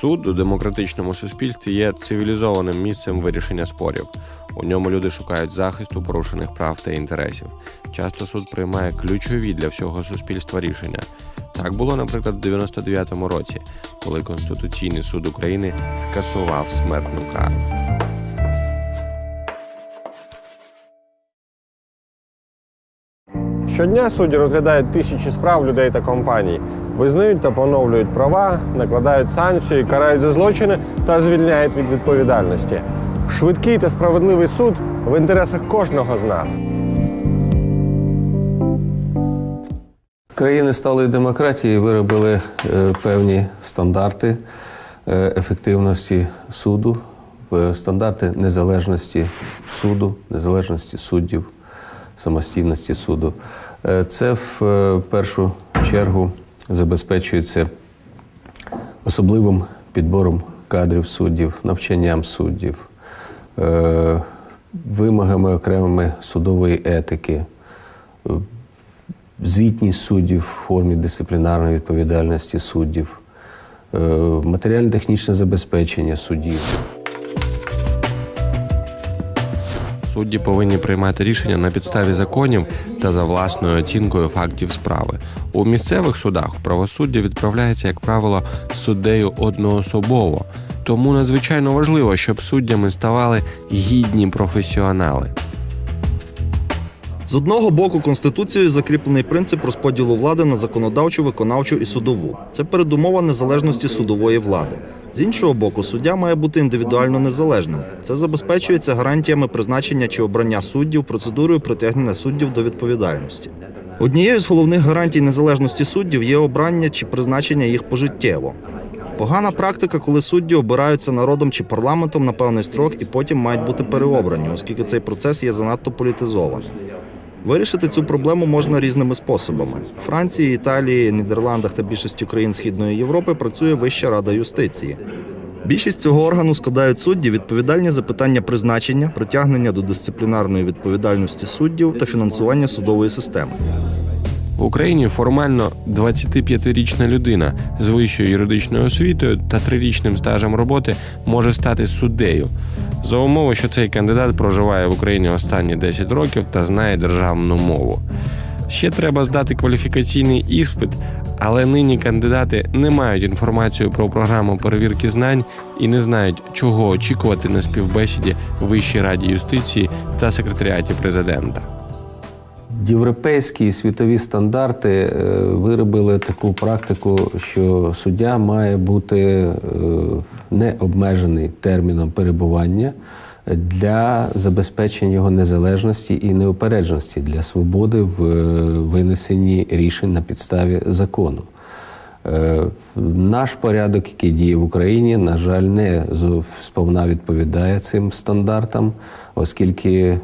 Суд у демократичному суспільстві є цивілізованим місцем вирішення спорів. У ньому люди шукають захисту порушених прав та інтересів. Часто суд приймає ключові для всього суспільства рішення. Так було, наприклад, в 99-му році, коли Конституційний суд України скасував смертну кару. Щодня судді розглядають тисячі справ людей та компаній, визнають та поновлюють права, накладають санкції, карають за злочини та звільняють від відповідальності. Швидкий та справедливий суд в інтересах кожного з нас. Країни сталої демократії виробили е, певні стандарти е, ефективності суду, е, стандарти незалежності суду, незалежності суддів, самостійності суду. Е, Це в е, першу чергу забезпечується особливим підбором кадрів суддів, навчанням суддів, е, вимогами окремими судової етики, звітність суддів в формі дисциплінарної відповідальності суддів, матеріально-технічне забезпечення суддів. Судді повинні приймати рішення на підставі законів та за власною оцінкою фактів справи. У місцевих судах правосуддя відправляється, як правило, суддею одноособово. Тому надзвичайно важливо, щоб суддями ставали гідні професіонали. З одного боку, Конституцією закріплений принцип розподілу влади на законодавчу, виконавчу і судову. Це передумова незалежності судової влади. З іншого боку, суддя має бути індивідуально незалежним. Це забезпечується гарантіями призначення чи обрання суддів, процедурою притягнення суддів до відповідальності. Однією з головних гарантій незалежності суддів є обрання чи призначення їх пожиттєво. Погана практика, коли судді обираються народом чи парламентом на певний строк і потім мають бути переобрані, оскільки цей процес є занадто політизований. Вирішити цю проблему можна різними способами. Франції, Італії, Нідерландах та більшості країн Східної Європи працює Вища рада юстиції. Більшість цього органу складають судді відповідальні за питання призначення, притягнення до дисциплінарної відповідальності суддів та фінансування судової системи. В Україні формально 25-річна людина з вищою юридичною освітою та трирічним стажем роботи може стати суддею за умови, що цей кандидат проживає в Україні останні 10 років та знає державну мову. Ще треба здати кваліфікаційний іспит, але нині кандидати не мають інформацію про програму перевірки знань і не знають, чого очікувати на співбесіді в Вищій раді юстиції та секретаріаті президента. Європейські і світові стандарти е, виробили таку практику, що суддя має бути е, не обмежений терміном перебування для забезпечення його незалежності і неупередженості для свободи в е, винесенні рішень на підставі закону. Наш порядок, який діє в Україні, на жаль, не сповна відповідає цим стандартам, оскільки е,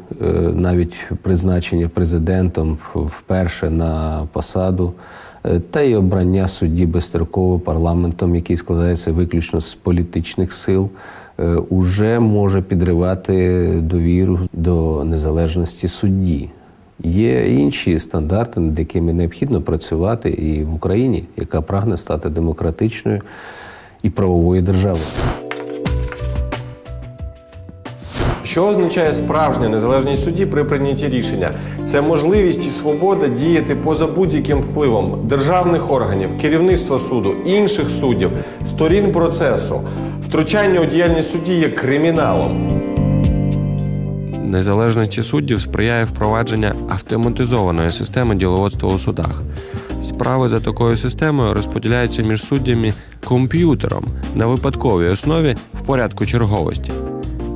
навіть призначення президентом вперше на посаду е, та й обрання судді безстроково парламентом, який складається виключно з політичних сил, е, уже може підривати довіру до незалежності судді. Є інші стандарти, над якими необхідно працювати і в Україні, яка прагне стати демократичною і правовою державою. Що означає справжня незалежність судді при прийнятті рішення? Це можливість і свобода діяти поза будь-яким впливом державних органів, керівництва суду, інших суддів, сторін процесу. Втручання у діяльність судді є криміналом. Незалежності суддів сприяє впровадження автоматизованої системи діловодства у судах. Справи за такою системою розподіляються між суддями комп'ютером на випадковій основі в порядку черговості.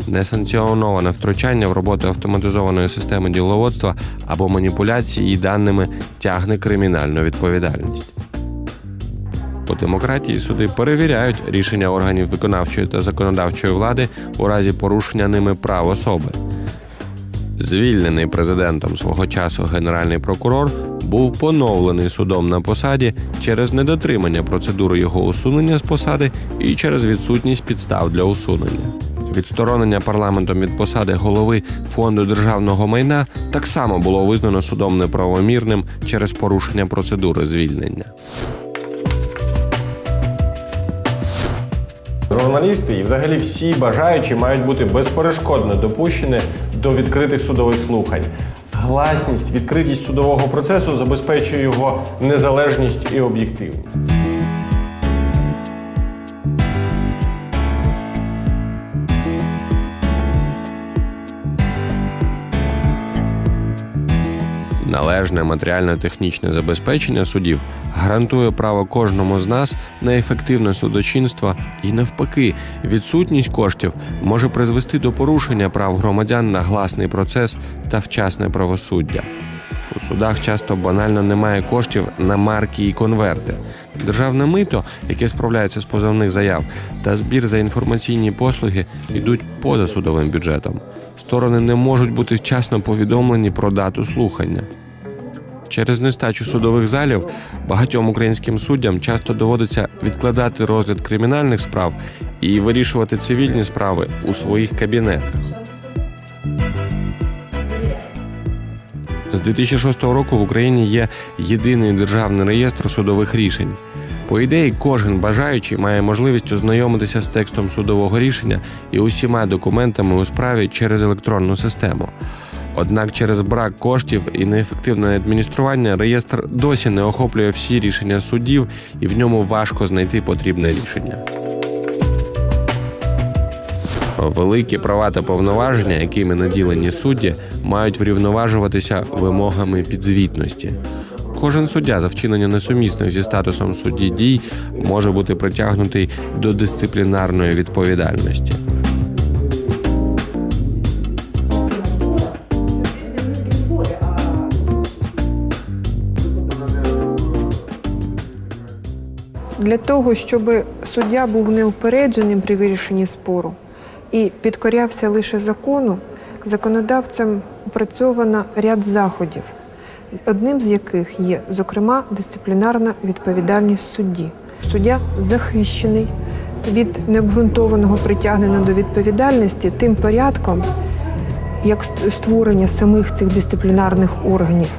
Несанкціоноване втручання в роботу автоматизованої системи діловодства або маніпуляції даними тягне кримінальну відповідальність. У демократії суди перевіряють рішення органів виконавчої та законодавчої влади у разі порушення ними прав особи. Звільнений президентом свого часу генеральний прокурор був поновлений судом на посаді через недотримання процедури його усунення з посади і через відсутність підстав для усунення. Відсторонення парламентом від посади голови фонду державного майна так само було визнано судом неправомірним через порушення процедури звільнення. Журналісти і взагалі всі бажаючі мають бути безперешкодно допущені до відкритих судових слухань. Гласність, відкритість судового процесу забезпечує його незалежність і об'єктивність. Належне матеріально-технічне забезпечення судів гарантує право кожному з нас на ефективне судочинство і навпаки, відсутність коштів може призвести до порушення прав громадян на гласний процес та вчасне правосуддя. У судах часто банально немає коштів на марки і конверти. Державне мито, яке справляється з позовних заяв, та збір за інформаційні послуги йдуть поза судовим бюджетом. Сторони не можуть бути вчасно повідомлені про дату слухання. Через нестачу судових залів багатьом українським суддям часто доводиться відкладати розгляд кримінальних справ і вирішувати цивільні справи у своїх кабінетах. З 2006 року в Україні є єдиний державний реєстр судових рішень. По ідеї, кожен бажаючий має можливість ознайомитися з текстом судового рішення і усіма документами у справі через електронну систему. Однак через брак коштів і неефективне адміністрування реєстр досі не охоплює всі рішення суддів, і в ньому важко знайти потрібне рішення. Великі права та повноваження, якими наділені судді, мають врівноважуватися вимогами підзвітності. Кожен суддя за вчинення несумісних зі статусом судді дій може бути притягнутий до дисциплінарної відповідальності. Для того, щоб суддя був неупередженим при вирішенні спору і підкорявся лише закону, законодавцем опрацьовано ряд заходів, одним з яких є, зокрема, дисциплінарна відповідальність судді. Суддя захищений від необґрунтованого притягнення до відповідальності тим порядком, як створення самих цих дисциплінарних органів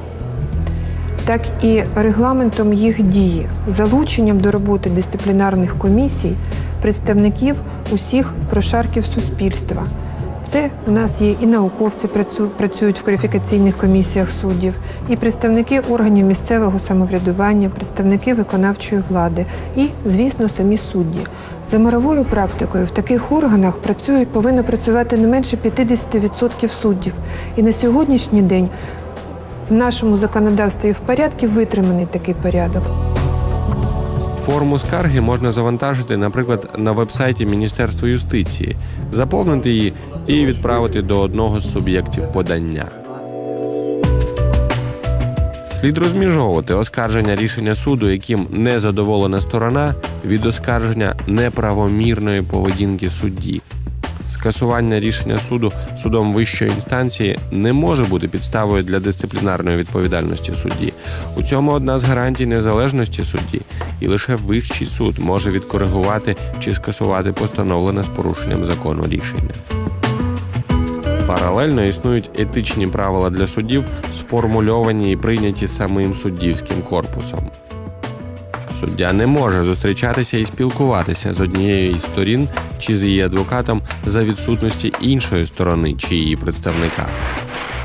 так і регламентом їх дії, залученням до роботи дисциплінарних комісій представників усіх прошарків суспільства. Це у нас є і науковці працю- працюють в кваліфікаційних комісіях суддів, і представники органів місцевого самоврядування, представники виконавчої влади, і, звісно, самі судді. За мировою практикою в таких органах працюють, повинно працювати не менше 50% суддів. І на сьогоднішній день в нашому законодавстві в порядку витриманий такий порядок. Форму скарги можна завантажити, наприклад, на вебсайті Міністерства юстиції, заповнити її і відправити до одного з суб'єктів подання. Слід розміжовувати оскарження рішення суду, яким не задоволена сторона, від оскарження неправомірної поведінки судді. Скасування рішення суду судом вищої інстанції не може бути підставою для дисциплінарної відповідальності судді. У цьому одна з гарантій незалежності судді, і лише вищий суд може відкоригувати чи скасувати постановлене з порушенням закону рішення. Паралельно існують етичні правила для суддів, сформульовані і прийняті самим суддівським корпусом. Суддя не може зустрічатися і спілкуватися з однією із сторін чи з її адвокатом за відсутності іншої сторони чи її представника.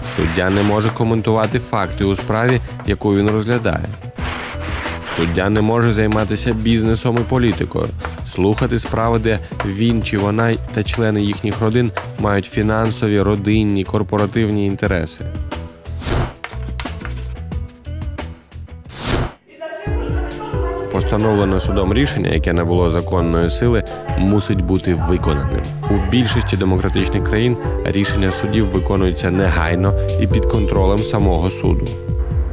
Суддя не може коментувати факти у справі, яку він розглядає. Суддя не може займатися бізнесом і політикою, слухати справи, де він чи вона та члени їхніх родин мають фінансові, родинні, корпоративні інтереси. Постановлене судом рішення, яке набуло законної сили, мусить бути виконаним. У більшості демократичних країн рішення судів виконуються негайно і під контролем самого суду.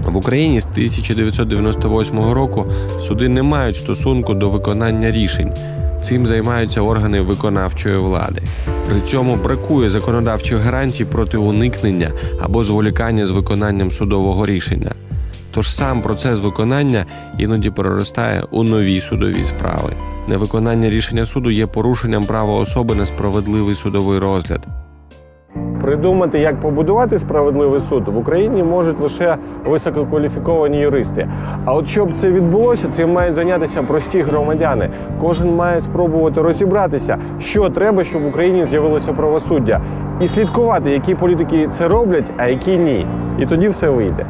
В Україні з 1998 року суди не мають стосунку до виконання рішень. Цим займаються органи виконавчої влади. При цьому бракує законодавчих гарантій проти уникнення або зволікання з виконанням судового рішення. Тож сам процес виконання іноді переростає у нові судові справи. Невиконання рішення суду є порушенням права особи на справедливий судовий розгляд. Придумати, як побудувати справедливий суд в Україні можуть лише висококваліфіковані юристи. А от щоб це відбулося, цим мають зайнятися прості громадяни. Кожен має спробувати розібратися, що треба, щоб в Україні з'явилося правосуддя, і слідкувати, які політики це роблять, а які ні. І тоді все вийде.